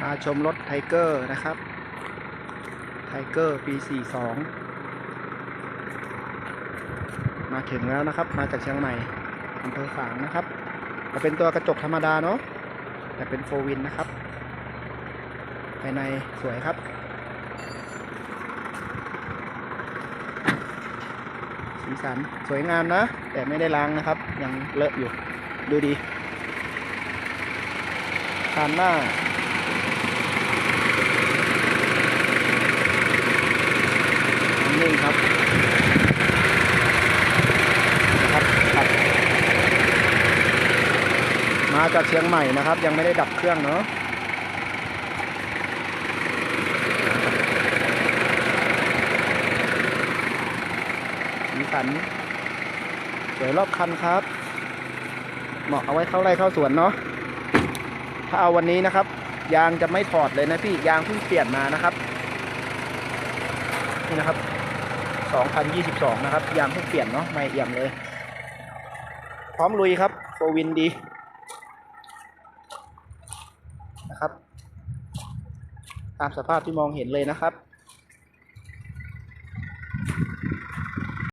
พาชมรถไทเกอร์นะครับ ไทเกอร์ปี 42 มาถึงแล้วนะครับ มาจากเชียงใหม่อำเภอฝางนะครับจะเป็นตัวกระจกธรรมดาเนาะ แต่เป็นโฟวินนะครับ ภายในสวยครับ สีสันสวยงามนะ แต่ไม่ได้ล้างนะครับ ยังเลอะอยู่ ดูดีคานหน้า นิ่งครับครับครับ มาจากเชียงใหม่นะครับ ยังไม่ได้ดับเครื่องเนาะสีสันสวยรอบคันครับ เหมาะเอาไว้เข้าไร่เข้าสวนเนาะถ้าเอาวันนี้นะครับ ยางจะไม่ถอดเลยนะพี่ยางเพิ่งเปลี่ยนมานะครับนี่นะครับ 2022 นะครับ ยางเพิ่งเปลี่ยนเนาะไม่เอี่ยมเลย พร้อมลุยครับโฟวินดีนะครับ ตามสภาพที่มองเห็นเลยนะครับ